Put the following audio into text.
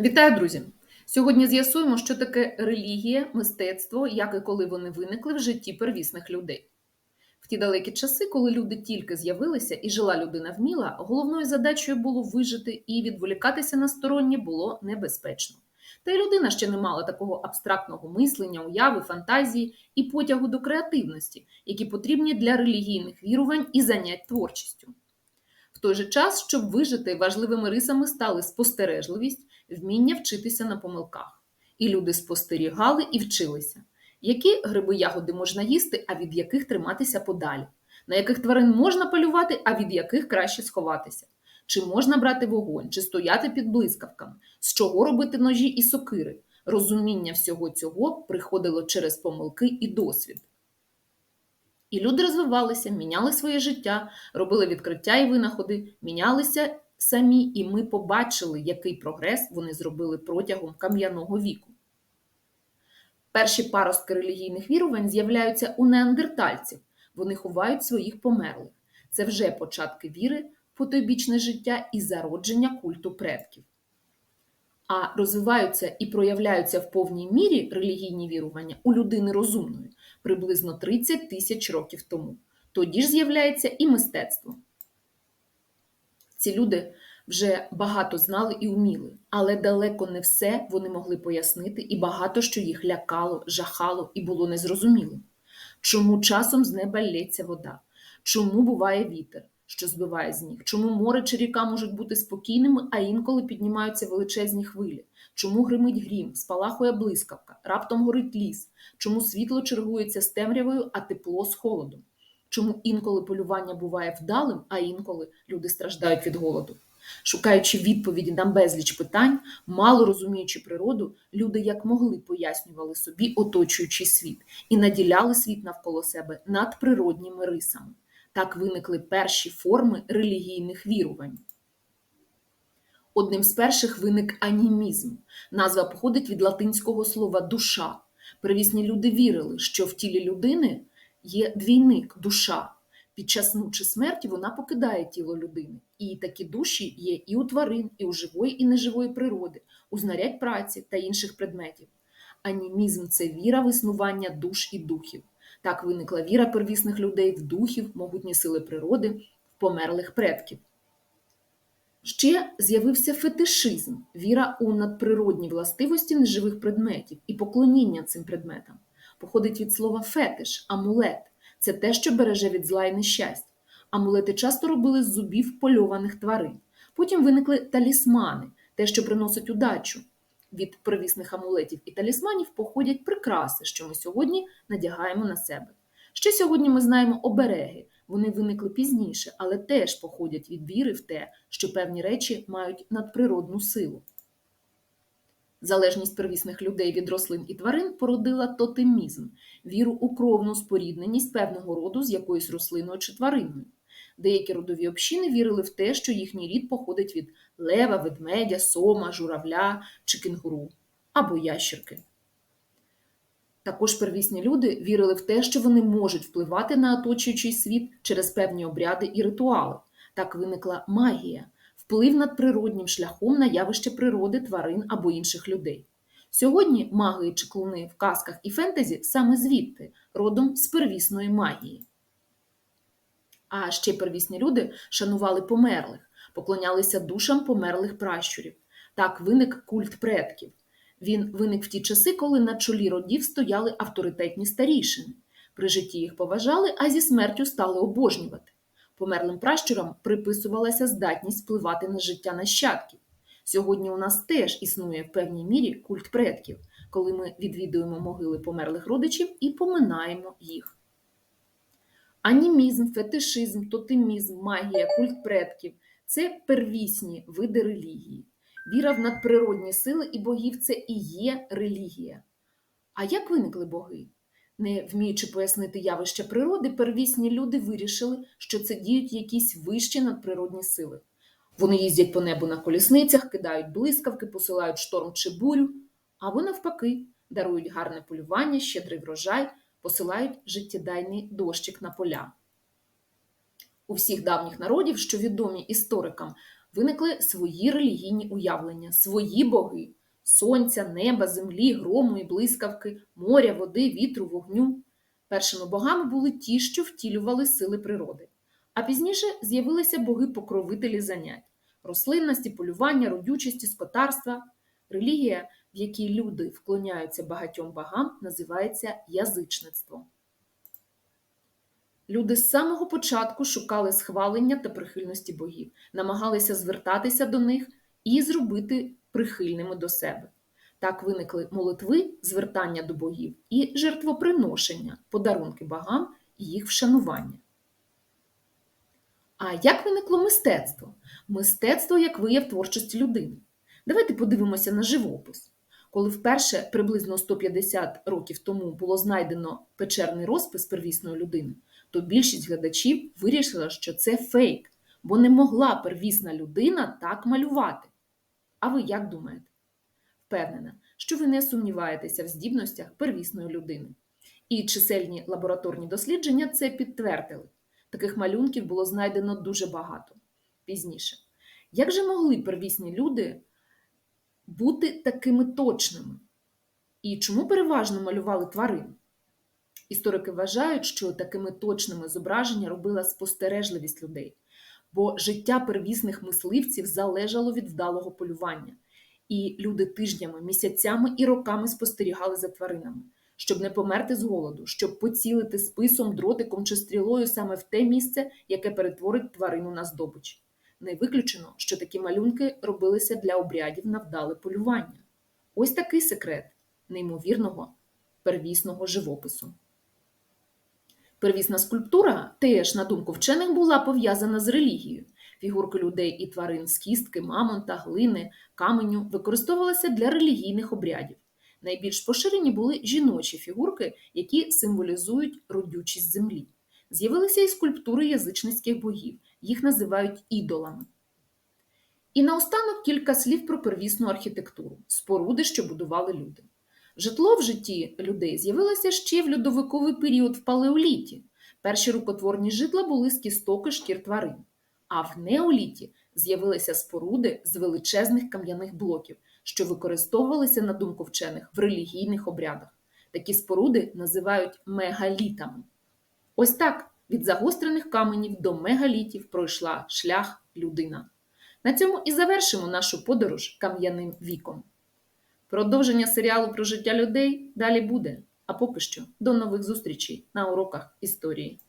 Вітаю, друзі! Сьогодні з'ясуємо, що таке релігія, мистецтво, як і коли вони виникли в житті первісних людей. В ті далекі часи, коли люди тільки з'явилися і жила людина вміла, головною задачею було вижити і відволікатися на стороннє було небезпечно. Та й людина ще не мала такого абстрактного мислення, уяви, фантазії і потягу до креативності, які потрібні для релігійних вірувань і занять творчістю. Той же час, щоб вижити, важливими рисами стали спостережливість, вміння вчитися на помилках. І люди спостерігали і вчилися, які гриби ягоди можна їсти, а від яких триматися подалі, на яких тварин можна полювати, а від яких краще сховатися, чи можна брати вогонь, чи стояти під блискавками, з чого робити ножі і сокири. Розуміння всього цього приходило через помилки і досвід. І люди розвивалися, міняли своє життя, робили відкриття і винаходи, мінялися самі, і ми побачили, який прогрес вони зробили протягом кам'яного віку. Перші паростки релігійних вірувань з'являються у неандертальців, вони ховають своїх померлих. Це вже початки віри потойбічне життя і зародження культу предків. А розвиваються і проявляються в повній мірі релігійні вірування у людини розумної приблизно 30 тисяч років тому. Тоді ж з'являється і мистецтво. Ці люди вже багато знали і вміли, але далеко не все вони могли пояснити, і багато що їх лякало, жахало і було незрозуміло. Чому часом з неба лється вода? Чому буває вітер, що збиває з ніг? Чому море чи ріка можуть бути спокійними, а інколи піднімаються величезні хвилі? Чому гримить грім, спалахує блискавка, раптом горить ліс? Чому світло чергується з темрявою, а тепло з холодом? Чому інколи полювання буває вдалим, а інколи люди страждають від голоду? Шукаючи відповіді на безліч питань, мало розуміючи природу, люди як могли пояснювали собі оточуючий світ і наділяли світ навколо себе надприродніми рисами. Так виникли перші форми релігійних вірувань. Одним з перших виник анімізм. Назва походить від латинського слова душа. Первісні люди вірили, що в тілі людини є двійник душа. Під час сну чи смерті вона покидає тіло людини. І такі душі є і у тварин, і у живої, і неживої природи, у знарядь праці та інших предметів. Анімізм це віра в існування душ і духів. Так виникла віра первісних людей в духів, могутні сили природи, в померлих предків. Ще з'явився фетишизм, віра у надприродні властивості неживих предметів і поклоніння цим предметам. Походить від слова фетиш, амулет це те, що береже від зла і нещастя. Амулети часто робили з зубів польованих тварин. Потім виникли талісмани, те, що приносить удачу. Від провісних амулетів і талісманів походять прикраси, що ми сьогодні надягаємо на себе. Ще сьогодні ми знаємо обереги. Вони виникли пізніше, але теж походять від віри в те, що певні речі мають надприродну силу. Залежність первісних людей від рослин і тварин породила тотемізм віру у кровну спорідненість певного роду з якоюсь рослиною чи твариною. Деякі родові общини вірили в те, що їхній рід походить від лева, ведмедя, сома, журавля чи кенгуру або ящерки. Також первісні люди вірили в те, що вони можуть впливати на оточуючий світ через певні обряди і ритуали. Так виникла магія, вплив над природнім шляхом на явище природи, тварин або інших людей. Сьогодні маги і чеклуни в казках і фентезі саме звідти, родом з первісної магії. А ще первісні люди шанували померлих, поклонялися душам померлих пращурів. Так виник культ предків. Він виник в ті часи, коли на чолі родів стояли авторитетні старішини. При житті їх поважали, а зі смертю стали обожнювати. Померлим пращурам приписувалася здатність впливати на життя нащадків. Сьогодні у нас теж існує в певній мірі культ предків, коли ми відвідуємо могили померлих родичів і поминаємо їх. Анімізм, фетишизм, тотемізм, магія, культ предків це первісні види релігії. Віра в надприродні сили і богів це і є релігія. А як виникли боги? Не вміючи пояснити явище природи, первісні люди вирішили, що це діють якісь вищі надприродні сили. Вони їздять по небу на колісницях, кидають блискавки, посилають шторм чи бурю, або навпаки, дарують гарне полювання, щедрий врожай, посилають життєдайний дощик на поля. У всіх давніх народів, що відомі історикам, Виникли свої релігійні уявлення, свої боги сонця, неба, землі, грому і блискавки, моря, води, вітру, вогню. Першими богами були ті, що втілювали сили природи. А пізніше з'явилися боги-покровителі занять рослинності, полювання, родючості, скотарства. Релігія, в якій люди вклоняються багатьом богам, називається язичництво. Люди з самого початку шукали схвалення та прихильності богів, намагалися звертатися до них і зробити прихильними до себе. Так виникли молитви, звертання до богів і жертвоприношення, подарунки богам і їх вшанування. А як виникло мистецтво? Мистецтво як вияв творчості людини. Давайте подивимося на живопис. Коли вперше, приблизно 150 років тому, було знайдено печерний розпис первісної людини, то більшість глядачів вирішила, що це фейк, бо не могла первісна людина так малювати. А ви як думаєте? Впевнена, що ви не сумніваєтеся в здібностях первісної людини. І чисельні лабораторні дослідження це підтвердили. Таких малюнків було знайдено дуже багато пізніше. Як же могли первісні люди бути такими точними? І чому переважно малювали тварин? Історики вважають, що такими точними зображення робила спостережливість людей, бо життя первісних мисливців залежало від вдалого полювання, і люди тижнями, місяцями і роками спостерігали за тваринами, щоб не померти з голоду, щоб поцілити списом, дротиком чи стрілою саме в те місце, яке перетворить тварину на здобич. Не виключено, що такі малюнки робилися для обрядів на вдале полювання. Ось такий секрет неймовірного первісного живопису. Первісна скульптура теж, на думку вчених, була пов'язана з релігією. Фігурки людей і тварин з кістки, мамонта, глини, каменю використовувалися для релігійних обрядів. Найбільш поширені були жіночі фігурки, які символізують родючість землі. З'явилися і скульптури язичницьких богів, їх називають ідолами. І наостанок кілька слів про первісну архітектуру споруди, що будували люди. Житло в житті людей з'явилося ще в льодовиковий період в палеоліті. Перші рукотворні житла були з кісток і шкір тварин. А в неоліті з'явилися споруди з величезних кам'яних блоків, що використовувалися, на думку вчених, в релігійних обрядах. Такі споруди називають мегалітами. Ось так від загострених каменів до мегалітів пройшла шлях людина. На цьому і завершимо нашу подорож кам'яним віком. Продовження серіалу про життя людей далі буде. А поки що до нових зустрічей на уроках історії.